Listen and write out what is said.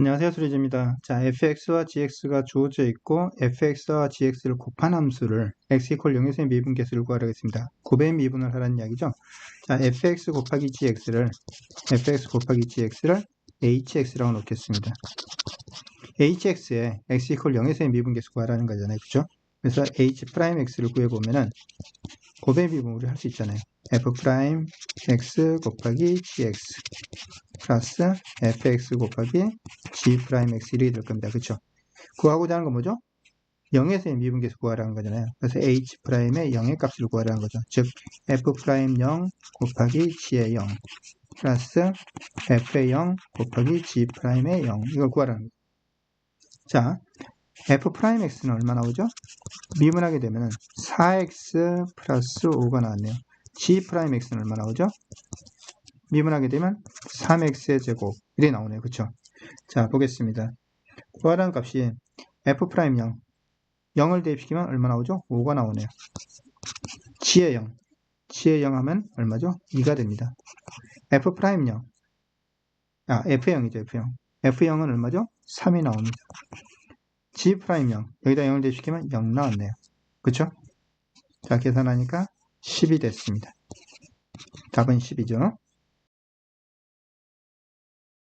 안녕하세요. 수리즈입니다. 자, fx와 gx가 주어져 있고 fx와 gx를 곱한 함수를 x 이퀄 0에서의 미분계수를 구하라겠습니다. 곱의 미분을 하라는 이야기죠. 자, fx 곱하기 gx를 fx 곱하기 gx를 hx라고 놓겠습니다. hx에 x 이퀄 0에서의 미분계수 구하라는 거잖아요. 그죠? 그래서 h'x를 구해보면은 곱의 미분 우리 할수 있잖아요. f 프라임 x 곱하기 gx 플러스 fx 곱하기 g 프라임 x 이렇게 될 겁니다. 그렇죠? 구하고자 하는 건 뭐죠? 0에서의 미분계수 구하라는 거잖아요. 그래서 h 프라임의 0의 값을 구하라는 거죠. 즉 f 프라임 0 곱하기 g의 0 플러스 f의 0 곱하기 g 프라임의 0 이걸 구하라는 거죠. 자, f 프라임 x는 얼마 나오죠? 미분하게 되면 4x 플러스 5가 나왔네요. g 프라임 x는 얼마 나오죠? 미분하게 되면 3x의 제곱 이렇게 나오네요. 그쵸? 자 보겠습니다. 구하라는 값이 f 프라임 0 0을 대입시키면 얼마 나오죠? 5가 나오네요. g의 0 g의 0 하면 얼마죠? 2가 됩니다. f 프라임 0 아, f0이죠, f0. f0은 얼마죠? 3이 나옵니다. g 프라임 0 여기다 0을 대입시키면 0 나왔네요. 그쵸? 자, 계산하니까 10이 됐습니다. 답은 10이죠.